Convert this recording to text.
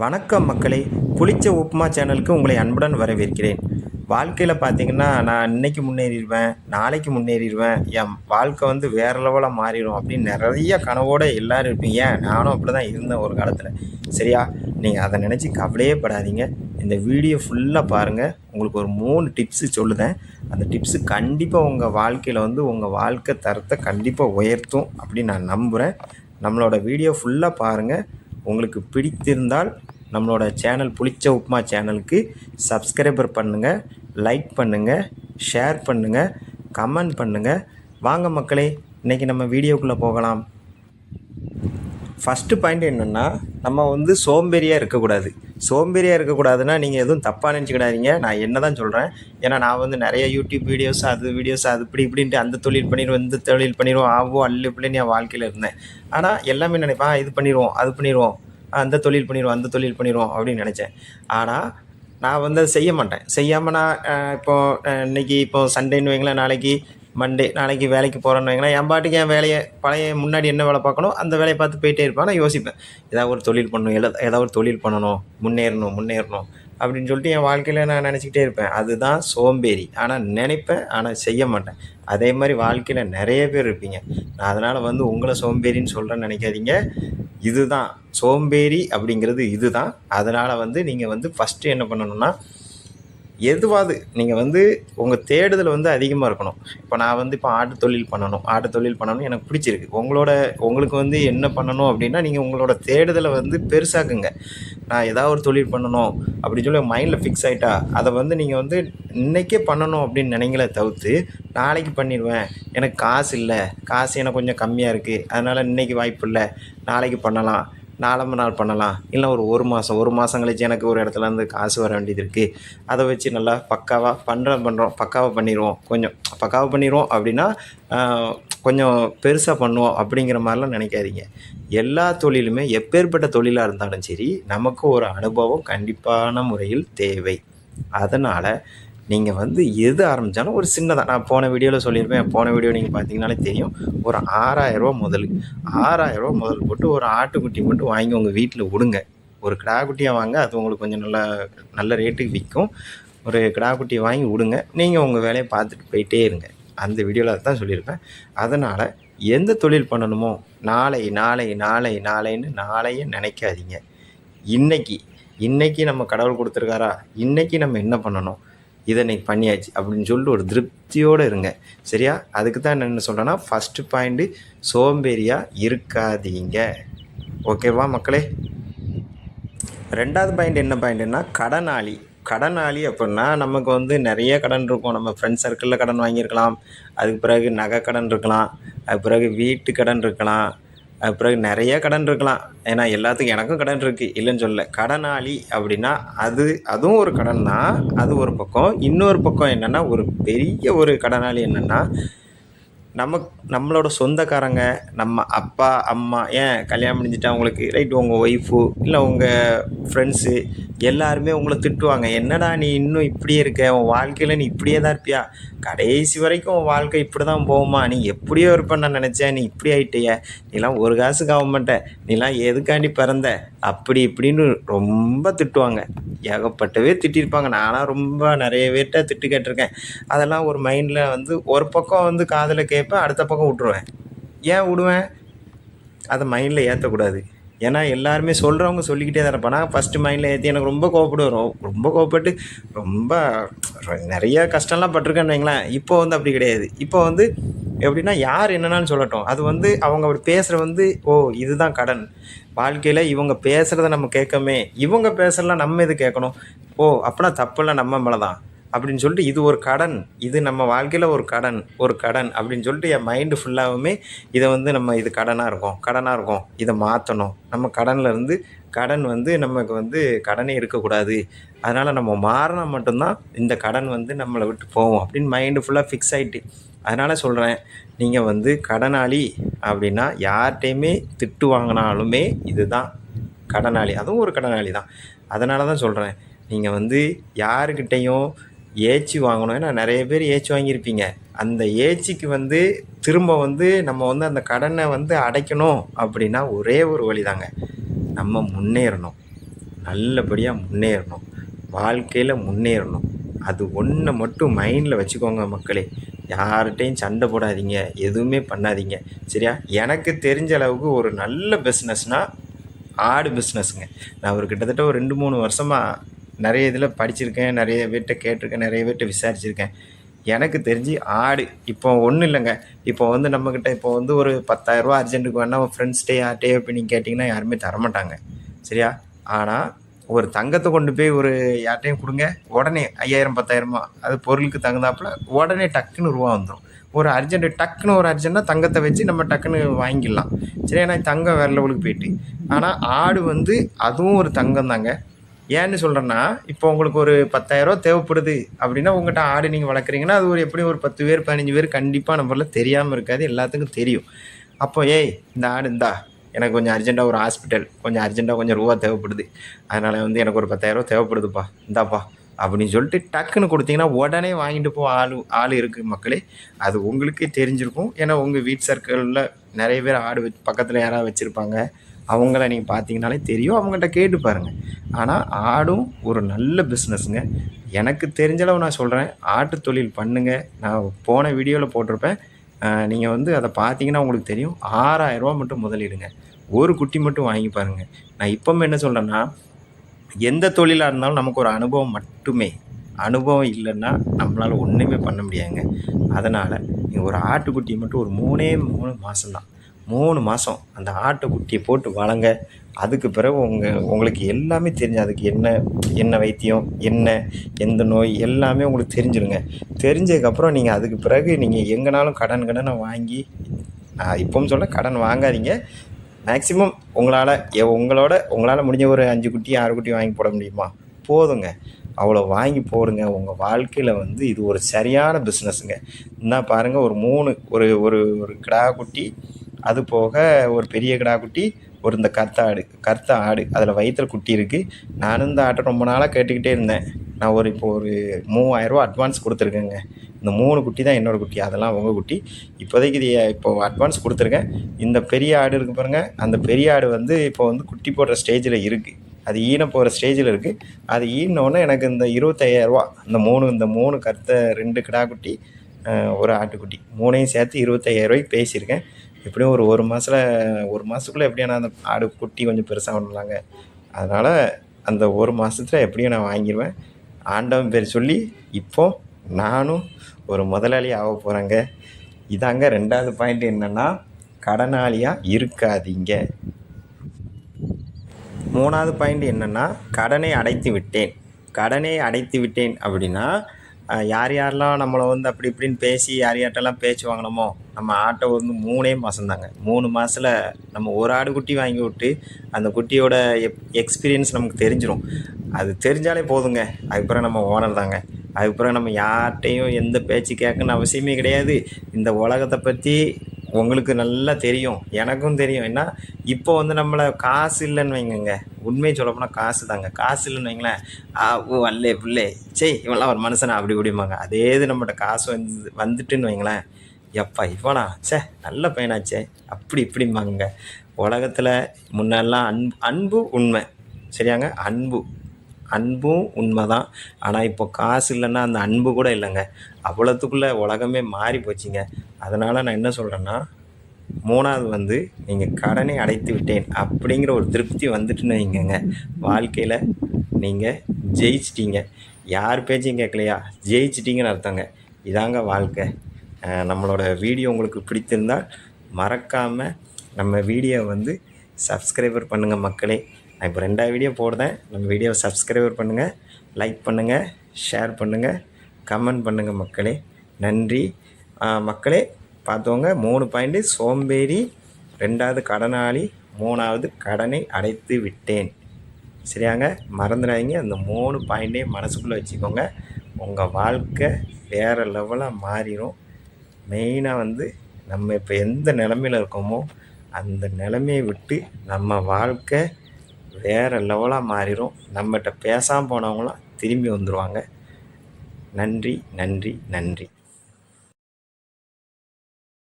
வணக்கம் மக்களே. புளிச்ச உப்புமா சேனலுக்கு உங்களை அன்புடன் வரவேற்கிறேன். வாழ்க்கையில் பார்த்தீங்கன்னா நான் இன்னைக்கு முன்னேறிடுவேன் நாளைக்கு முன்னேறிடுவேன். என் வாழ்க்கை வந்து வேறு லெவலில் மாறிடும் அப்படின்னு நிறைய கனவோடு எல்லோரும் இருப்பீங்க. நானும் அப்படி தான் இருந்தேன் ஒரு காலத்தில். சரியா? நீங்கள் அதை நினச்சி கவலையே படாதீங்க. இந்த வீடியோ ஃபுல்லாக பாருங்கள் உங்களுக்கு ஒரு மூணு டிப்ஸு சொல்லுதேன். அந்த டிப்ஸு கண்டிப்பாக உங்கள் வாழ்க்கையில் வந்து உங்கள் வாழ்க்கை தரத்தை கண்டிப்பாக உயர்த்தும் அப்படின்னு நான் நம்புகிறேன் நம்மளோட வீடியோ ஃபுல்லாக பாருங்கள் உங்களுக்கு பிடித்திருந்தால் நம்மளோட சேனல் புளிச்ச உப்புமா சேனலுக்கு சப்ஸ்கிரைபர் பண்ணுங்கள் லைக் பண்ணுங்கள் ஷேர் பண்ணுங்கள் கமெண்ட் பண்ணுங்கள் வாங்க மக்களே இன்றைக்கி நம்ம வீடியோக்குள்ளே போகலாம். ஃபஸ்ட்டு பாயிண்ட் என்னென்னா நம்ம வந்து சோம்பேறியாக இருக்கக்கூடாது. சோம்பேறியாக இருக்கக்கூடாதுன்னா நீங்கள் எதுவும் தப்பாக நினச்சிக்கிடாதீங்க. நான் என்ன தான் சொல்கிறேன் ஏன்னா நான் வந்து நிறைய யூடியூப் வீடியோஸ் அது வீடியோஸ் அது இப்படி இப்படின்ட்டு அந்த தொழில் பண்ணிடுவோம் இந்த தொழில் பண்ணிடுவோம். ஆவோ அல்லு இப்படின்னு என் வாழ்க்கையில் இருந்தேன். ஆனால் எல்லாமே நினைப்பேன் இது பண்ணிடுவோம் அது பண்ணிடுவோம். அந்த தொழில் பண்ணிடுவோம் அந்த தொழில் பண்ணிடுவோம் அப்படின்னு நினச்சேன். ஆனால் நான் வந்து அதை செய்ய மாட்டேன். செய்யாமல் நான் இப்போ அஹ், இன்னைக்கு இப்போ சண்டேன்னு வைங்களேன் நாளைக்கு மண்டே நாளைக்கு வேலைக்கு போகிறேன்னு வைங்களேன் என் பாட்டுக்கு என் வேலையை பழைய முன்னாடி என்ன வேலை பார்க்கணும் அந்த வேலையை பார்த்து போயிட்டே இருப்பேன். நான் யோசிப்பேன் ஏதாவது ஒரு தொழில் பண்ணணும் எல்லாம் ஏதாவது ஒரு தொழில் பண்ணணும் முன்னேறணும் முன்னேறணும் அப்படின்னு சொல்லிட்டு என் வாழ்க்கையில் நான் நினச்சிக்கிட்டே இருப்பேன். அதுதான் சோம்பேறி. ஆனால் நினைப்பேன் ஆனால் செய்ய மாட்டேன். அதே மாதிரி வாழ்க்கையில் நிறைய பேர் இருப்பீங்க. நான் அதனால் வந்து உங்களை சோம்பேறின்னு சொல்கிறேன்னு நினைக்காதீங்க. இதுதான். சோம்பேறி அப்படிங்கிறது இதுதான். அதனால் வந்து நீங்கள் வந்து ஃபஸ்ட்டு என்ன பண்ணணும்னா எதுவாது நீங்கள் வந்து உங்கள் தேடுதல் வந்து அதிகமாக இருக்கணும். இப்போ நான் வந்து இப்போ ஆட்டு தொழில் பண்ணணும் ஆட்டு தொழில் பண்ணணும் எனக்கு பிடிச்சிருக்கு. உங்களோட உங்களுக்கு வந்து என்ன பண்ணணும் அப்படின்னா நீங்கள் உங்களோட தேடுதலை வந்து பெருசாக்குங்க. நான் ஏதாவது ஒரு தொழில் பண்ணணும் அப்படின்னு சொல்லி மைண்டில் ஃபிக்ஸ் ஆகிட்டா அதை வந்து நீங்கள் வந்து இன்றைக்கே பண்ணணும் அப்படின்னு நினைங்களே தவிர்த்து நாளைக்கு பண்ணிடுவேன். எனக்கு காசு இல்லை. காசு எனக்கு கொஞ்சம் கம்மியாக இருக்குது அதனால் இன்றைக்கி வாய்ப்பு இல்லை. நாளைக்கு பண்ணலாம். நாளாம நாள் பண்ணலாம். இல்லை ஒரு ஒரு மாதம் ஒரு மாதம் கழிச்சு எனக்கு ஒரு இடத்துல இருந்து காசு வர வேண்டியது இருக்குது அதை வச்சு நல்லா பக்காவாக பண்ணுறோம் பண்ணுறோம் பக்காவாக பண்ணிடுவோம் கொஞ்சம் பக்காவாக பண்ணிடுவோம் அப்படின்னா கொஞ்சம் பெருசாக பண்ணுவோம் அப்படிங்கிற மாதிரிலாம் நினைக்காதீங்க. எல்லா தொழிலுமே எப்பேற்பட்ட தொழிலாக இருந்தாலும் சரி நமக்கு ஒரு அனுபவம் கண்டிப்பான முறையில் தேவை. அதனால் நீங்கள் வந்து எது ஆரம்பித்தாலும் ஒரு சின்னதாக நான் போன வீடியோவில் சொல்லியிருப்பேன். போன வீடியோ நீங்கள் பார்த்தீங்கனாலே தெரியும். ஒரு ஆறாயிரரூவா முதல் ஆறாயிரரூவா முதல் போட்டு ஒரு ஆட்டுக்குட்டி மட்டும் வாங்கி உங்கள் வீட்டில் விடுங்க ஒரு கிடாக்குட்டியாக வாங்க அது உங்களுக்கு கொஞ்சம் நல்லா நல்ல ரேட்டுக்கு விற்கும் ஒரு கிடாக்குட்டியை வாங்கி விடுங்க நீங்கள் உங்கள் வேலையை பார்த்துட்டு போயிட்டே இருங்க. அந்த வீடியோவில் அதுதான் சொல்லியிருப்பேன். அதனால் எந்த தொழில் பண்ணணுமோ நாளை நாளை நாளை நாளைன்னு நாளையே நினைக்காதீங்க. இன்னைக்கு இன்றைக்கி நம்ம கடவுள் கொடுத்துருக்காரா? இன்றைக்கி நம்ம என்ன பண்ணணும்? இதை இன்றைக்கி பண்ணியாச்சு அப்படின்னு சொல்லிட்டு ஒரு திருப்தியோடு இருங்க. சரியா? அதுக்கு தான் நான் என்ன சொல்கிறேன்னா ஃபஸ்ட்டு பாயிண்ட்டு சோம்பேறியாக இருக்காதீங்க. ஓகேவா மக்களே? ரெண்டாவது பாயிண்ட் என்ன பாயிண்ட்னா கடனாளி. கடனாளி அப்படின்னா நமக்கு வந்து நிறைய கடன் இருக்கும். நம்ம ஃப்ரெண்ட்ஸ் சர்க்கிளில் கடன் வாங்கியிருக்கலாம். அதுக்கு பிறகு நகை கடன் இருக்கலாம். அதுக்கு பிறகு வீட்டு கடன் இருக்கலாம். பிறகு நிறைய கடன் இருக்கலாம். ஏன்னா எல்லாத்துக்கும் எனக்கும் கடன் இருக்குது இல்லைன்னு சொல்லல. கடனாளி அப்படின்னா அது அதுவும் ஒரு கடன் தான் அது ஒரு பக்கம். இன்னொரு பக்கம் என்னென்னா ஒரு பெரிய ஒரு கடனாளி என்னென்னா நமக்கு நம்மளோட சொந்தக்காரங்க நம்ம அப்பா அம்மா ஏன் கல்யாணம் முடிஞ்சிட்டா உங்களுக்கு? ரைட் உங்கள் ஒய்ஃபு இல்லை உங்கள் ஃப்ரெண்ட்ஸு எல்லாருமே உங்களை திட்டுவாங்க. என்னடா நீ இன்னும் இப்படியே இருக்க? உன் வாழ்க்கையில் நீ இப்படியே தான் இருப்பியா? கடைசி வரைக்கும் உன் வாழ்க்கை இப்படி தான் போகுமா? நீ எப்படியோ இருப்பேன் நான் நினச்சேன். நீ இப்படி ஆயிட்டிய. நீலாம் ஒரு காசு கவர்மெண்ட்டை நீலாம் எதுக்காண்டி பிறந்த? அப்படி இப்படின்னு ரொம்ப திட்டுவாங்க. ஏகப்பட்டவே திட்டிருப்பாங்க. நான்லாம் ரொம்ப நிறைய பேர்கிட்ட திட்டு கேட்டிருக்கேன். அதெல்லாம் ஒரு மைண்டில் வந்து ஒரு பக்கம் வந்து காதில் கேட்பேன் அடுத்த பக்கம் விட்ருவேன் ஏன் விடுவேன்? அதை மைண்டில் ஏற்றக்கூடாது ஏன்னா எல்லாருமே சொல்கிறவங்க சொல்லிக்கிட்டே தான் இருப்பாங்க. நான் ஃபஸ்ட்டு மைண்டில் ஏற்றி எனக்கு ரொம்ப கோவப்படுவோம் ரொம்ப கோவப்பட்டு ரொம்ப நிறைய கஷ்டம்லாம் பட்டிருக்கேன்னு வைங்களேன். இப்போ வந்து அப்படி கிடையாது. இப்போ வந்து எப்படின்னா யார் என்னன்னாலும் சொல்லட்டும். அது வந்து அவங்க அப்படி பேசுகிற வந்து ஓ இதுதான் கடன். வாழ்க்கையில் இவங்க பேசுகிறத நம்ம கேட்கமே. இவங்க பேசுகிறலாம் நம்ம எது கேட்கணும்? ஓ அப்படின்னா தப்புலாம் நம்ம மேலே தான் அப்படின்னு சொல்லிட்டு இது ஒரு கடன். இது நம்ம வாழ்க்கையில் ஒரு கடன் ஒரு கடன் அப்படின்னு சொல்லிட்டு என் மைண்டு ஃபுல்லாகவுமே இதை வந்து நம்ம இது கடனாக இருக்கும். கடனாக இருக்கும். இதை மாற்றணும் நம்ம கடனில் இருந்து கடன் வந்து நமக்கு வந்து கடனே இருக்கக்கூடாது. அதனால் நம்ம மாறினா மட்டும்தான் இந்த கடன் வந்து நம்மளை விட்டு போகும் அப்படின்னு மைண்டு ஃபுல்லாக ஃபிக்ஸ் ஆகிட்டு அதனால் சொல்கிறேன் நீங்கள் வந்து கடனாளி அப்படின்னா யார்கிட்டையுமே திட்டு வாங்கினாலுமே இதுதான் கடனாளி. அதுவும் ஒரு கடனாளி தான் அதனால தான் சொல்கிறேன் நீங்கள் வந்து யாருக்கிட்டேயும் ஏச்சி வாங்கணும். ஏன்னா நிறைய பேர் ஏச்சி வாங்கியிருப்பீங்க. அந்த ஏச்சிக்கு வந்து திரும்ப வந்து நம்ம வந்து அந்த கடனை வந்து அடைக்கணும் அப்படின்னா ஒரே ஒரு வழி தாங்க நம்ம முன்னேறணும். நல்லபடியாக முன்னேறணும். வாழ்க்கையில் முன்னேறணும். அது ஒன்றை மட்டும் மைண்டில் வச்சுக்கோங்க மக்களே. யார்கிட்டையும் சண்டை போடாதீங்க. எதுவுமே பண்ணாதீங்க. சரியா? எனக்கு தெரிஞ்ச அளவுக்கு ஒரு நல்ல பிஸ்னஸ்னால் ஆடு பிஸ்னஸ்ங்க நான் ஒரு கிட்டத்தட்ட ஒரு ரெண்டு மூணு வருஷமாக நிறைய இதில் படிச்சிருக்கேன் நிறைய பேர்கிட்ட கேட்டிருக்கேன் நிறைய பேர்கிட்ட விசாரிச்சிருக்கேன். எனக்கு தெரிஞ்சு ஆடு இப்போ ஒன்றும் இல்லைங்க. இப்போ வந்து நம்மக்கிட்ட இப்போ வந்து ஒரு பத்தாயிரரூவா அர்ஜென்ட்டுக்கு வேணால் ஃப்ரெண்ட்ஸ்டே யார்கிட்டே இப்போ நீங்கள் கேட்டிங்கன்னா யாருமே தரமாட்டாங்க. சரியா? ஆனால் ஒரு தங்கத்தை கொண்டு போய் ஒரு யார்ட்டையும் கொடுங்க உடனே ஐயாயிரம் பத்தாயிரமா அது பொருளுக்கு தகுந்தாப்புல உடனே டக்குன்னு ரூபா வந்துடும் ஒரு அர்ஜென்ட்டு டக்குன்னு ஒரு அர்ஜென்ட்னா தங்கத்தை வச்சு நம்ம டக்குன்னு வாங்கிடலாம். சரி ஏன்னா தங்கம் வேறு லெவலுக்கு போயிட்டு. ஆனால் ஆடு வந்து அதுவும் ஒரு தங்கம் தாங்க ஏன்னு சொல்கிறேன்னா இப்போ உங்களுக்கு ஒரு பத்தாயிரரூவா தேவைப்படுது அப்படின்னா உங்கள்கிட்ட ஆடு நீங்கள் வளர்க்குறீங்கன்னா அது ஒரு எப்படியும் ஒரு பத்து பேர் பதினஞ்சு பேர் கண்டிப்பாக நம்மள தெரியாமல் இருக்காது எல்லாத்துக்கும் தெரியும். அப்போ ஏய் இந்த ஆடு இந்தா எனக்கு கொஞ்சம் அர்ஜெண்ட்டாக ஒரு ஹாஸ்பிட்டல் கொஞ்சம் அர்ஜென்ட்டாக கொஞ்சம் ரூபா தேவைப்படுது. அதனால் வந்து எனக்கு ஒரு பத்தாயிரரூவா தேவைப்படுதுப்பா இந்தாப்பா. அப்படின்னு சொல்லிட்டு டக்குன்னு கொடுத்தீங்கன்னா உடனே வாங்கிட்டு போக ஆள் ஆள் இருக்குது மக்களே. அது உங்களுக்கே தெரிஞ்சிருக்கும். ஏன்னா உங்கள் வீட் சர்க்கிளில் நிறைய பேர் ஆடு வச்சு பக்கத்தில் யாராவது வச்சுருப்பாங்க. அவங்கள நீங்கள் பார்த்தீங்கனாலே தெரியும். அவங்கள்ட்ட கேட்டு பாருங்கள் ஆனால் ஆடும் ஒரு நல்ல பிஸ்னஸ்ங்க எனக்கு தெரிஞ்சளவு நான் சொல்கிறேன் ஆட்டு தொழில் பண்ணுங்கள் நான் போன வீடியோவில் போட்டிருப்பேன். நீங்கள் வந்து அதை பார்த்தீங்கன்னா உங்களுக்கு தெரியும். ஆறாயிரரூவா மட்டும் முதலீடுங்க. ஒரு குட்டி மட்டும் வாங்கி பாருங்கள் நான் இப்போவும் என்ன சொல்கிறேன்னா எந்த தொழிலாக இருந்தாலும் நமக்கு ஒரு அனுபவம் மட்டுமே. அனுபவம் இல்லைன்னா நம்மளால் ஒன்றுமே பண்ண முடியாதுங்க. அதனால் நீங்கள் ஒரு ஆட்டுக்குட்டியை மட்டும் ஒரு மூணே மூணு மாதம்தான் மூணு மாதம் அந்த ஆட்டுக்குட்டியை போட்டு வளங்க. அதுக்கு பிறகு உங்கள் உங்களுக்கு எல்லாமே தெரிஞ்சு அதுக்கு என்ன என்ன வைத்தியம் என்ன எந்த நோய் எல்லாமே உங்களுக்கு தெரிஞ்சிருங்க. தெரிஞ்சதுக்கப்புறம் நீங்கள் அதுக்கு பிறகு நீங்கள் எங்கேனாலும் கடன் கடனை வாங்கி நான் இப்போவும் சொல்ல கடன் வாங்காதீங்க. மேக்ஸிமம் உங்களால் எ- உங்களோட உங்களால் முடிஞ்ச ஒரு அஞ்சு குட்டி ஆறு குட்டி வாங்கி போட முடியுமா? போதுங்க. அவ்வளோ வாங்கி போடுங்க. உங்கள் வாழ்க்கையில் வந்து இது ஒரு சரியான பிஸ்னஸுங்க என்ன பாருங்கள் ஒரு மூணு ஒரு ஒரு ஒரு கிடா குட்டி அது போக ஒரு பெரிய கிடா குட்டி ஒரு இந்த கருத்த ஆடு கருத்த ஆடு அதில் வயிற்றில் குட்டி இருக்குது நானும் இந்த ஆட்டை ரொம்ப நாளாக கேட்டுக்கிட்டே இருந்தேன். நான் ஒரு இப்போ ஒரு மூவாயிரரூவா அட்வான்ஸ் கொடுத்துருக்கேங்க. இந்த மூணு குட்டி தான் என்னோடய குட்டி அதெல்லாம் உங்கள் குட்டி. இப்போதைக்கு இது இப்போ அட்வான்ஸ் கொடுத்துருக்கேன் இந்த பெரிய ஆடு இருக்குது பாருங்கள் அந்த பெரிய ஆடு வந்து இப்போ வந்து குட்டி போடுற ஸ்டேஜில் இருக்குது அது ஈன போகிற ஸ்டேஜில் இருக்குது அது ஈனோடனே எனக்கு இந்த இருபத்தையாயிரரூவா இந்த மூணு இந்த மூணு கருத்த ரெண்டு கிடா குட்டி ஒரு ஆட்டுக்குட்டி மூணையும் சேர்த்து இருபத்தையாயிரரூவாய்க்கு பேசியிருக்கேன். எப்படியும் ஒரு ஒரு மாதத்தில் ஒரு மாதத்துக்குள்ளே எப்படியும் நான் அந்த ஆடு குட்டி கொஞ்சம் பெருசாக பண்ணலாங்க அதனால் அந்த ஒரு மாதத்துல எப்படியும் நான் வாங்கிடுவேன் ஆண்டவன் பேர் சொல்லி இப்போது நானும் ஒரு முதலாளி ஆக போகிறேங்க இதாங்க ரெண்டாவது பாயிண்ட் என்னென்னா கடனாளியாக இருக்காதீங்க. மூணாவது பாயிண்ட் என்னென்னா கடனை அடைத்து விட்டேன். கடனை அடைத்து விட்டேன் அப்படின்னா யார் யாரெல்லாம் நம்மளை வந்து அப்படி இப்படின்னு பேசி யார் யார்கிட்டலாம் பேச்சு வாங்கினோமோ நம்ம ஆட்டை வந்து மூணே மாதம் தாங்க மூணு மாதத்தில் நம்ம ஒரு ஆடு குட்டி வாங்கி விட்டு அந்த குட்டியோட எப் எக்ஸ்பீரியன்ஸ் நமக்கு தெரிஞ்சிடும் அது தெரிஞ்சாலே போதுங்க. அதுக்கப்புறம் நம்ம ஓனர் தாங்க. அதுக்கப்புறம் நம்ம யார்கிட்டையும் எந்த பேச்சு கேட்கணும்னு அவசியமே கிடையாது. இந்த உலகத்தை பற்றி உங்களுக்கு நல்லா தெரியும் எனக்கும் தெரியும். ஏன்னா இப்போ வந்து நம்மளை காசு இல்லைன்னு வைங்கங்க. உண்மையை சொல்லப்போனால் காசு தாங்க. காசு இல்லைன்னு வைங்களேன். ஆ ஓ அல்லே பிள்ளை. சே இவெல்லாம் ஒரு மனுஷனா? அப்படி இப்படிம்பாங்க. அதே இது நம்மகிட்ட காசு வந்து வந்துட்டுன்னு வைங்களேன். எப்பா இவனா? ச்சே நல்ல பையனாச்சே. அப்படி இப்படிம்பாங்க உலகத்தில் முன்னெல்லாம் அன்பு அன்பு உண்மை. சரியாங்க? அன்பு. அன்பும் உண்மை தான் ஆனால் இப்போ காசு இல்லைன்னா அந்த அன்பு கூட இல்லைங்க. அவ்வளோத்துக்குள்ளே உலகமே மாறி போச்சுங்க. அதனால் நான் என்ன சொல்கிறேன்னா மூணாவது வந்து நீங்கள் கடனை அடைத்து விட்டேன் அப்படிங்கிற ஒரு திருப்தி வந்துட்டுன்னு வைங்கங்க. வாழ்க்கையில் நீங்கள் ஜெயிச்சிட்டீங்க. யார் பேச்சையும் கேட்கலையா? ஜெயிச்சிட்டிங்கன்னு அர்த்தங்க. இதாங்க வாழ்க்கை. நம்மளோட வீடியோ உங்களுக்கு பிடித்திருந்தால் மறக்காமல் நம்ம வீடியோ வந்து சப்ஸ்கிரைபர் பண்ணுங்கள் மக்களே. நான் இப்போ ரெண்டாவது வீடியோ போடுறேன். நம்ம வீடியோவை சப்ஸ்கிரைபர் பண்ணுங்கள் லைக் பண்ணுங்கள் ஷேர் பண்ணுங்கள் கமெண்ட் பண்ணுங்கள் மக்களே. நன்றி. மக்களே பார்த்தவங்க மூணு பாயிண்ட்டு சோம்பேறி ரெண்டாவது கடனாளி மூணாவது கடனை அடைத்து விட்டேன். சரியாங்க? மறந்துடாதீங்க. அந்த மூணு பாயிண்ட்டையும் மனசுக்குள்ளே வச்சுக்கோங்க. உங்கள் வாழ்க்கை வேறு லெவலாக மாறிடும் மெயினாக வந்து நம்ம இப்போ எந்த நிலமையில இருக்கோமோ அந்த நிலமையை விட்டு நம்ம வாழ்க்கை வேறு லெவலாக மாறிடும் நம்மகிட்ட பேசாமல் போனவங்களாம் திரும்பி வந்துடுவாங்க நன்றி நன்றி நன்றி.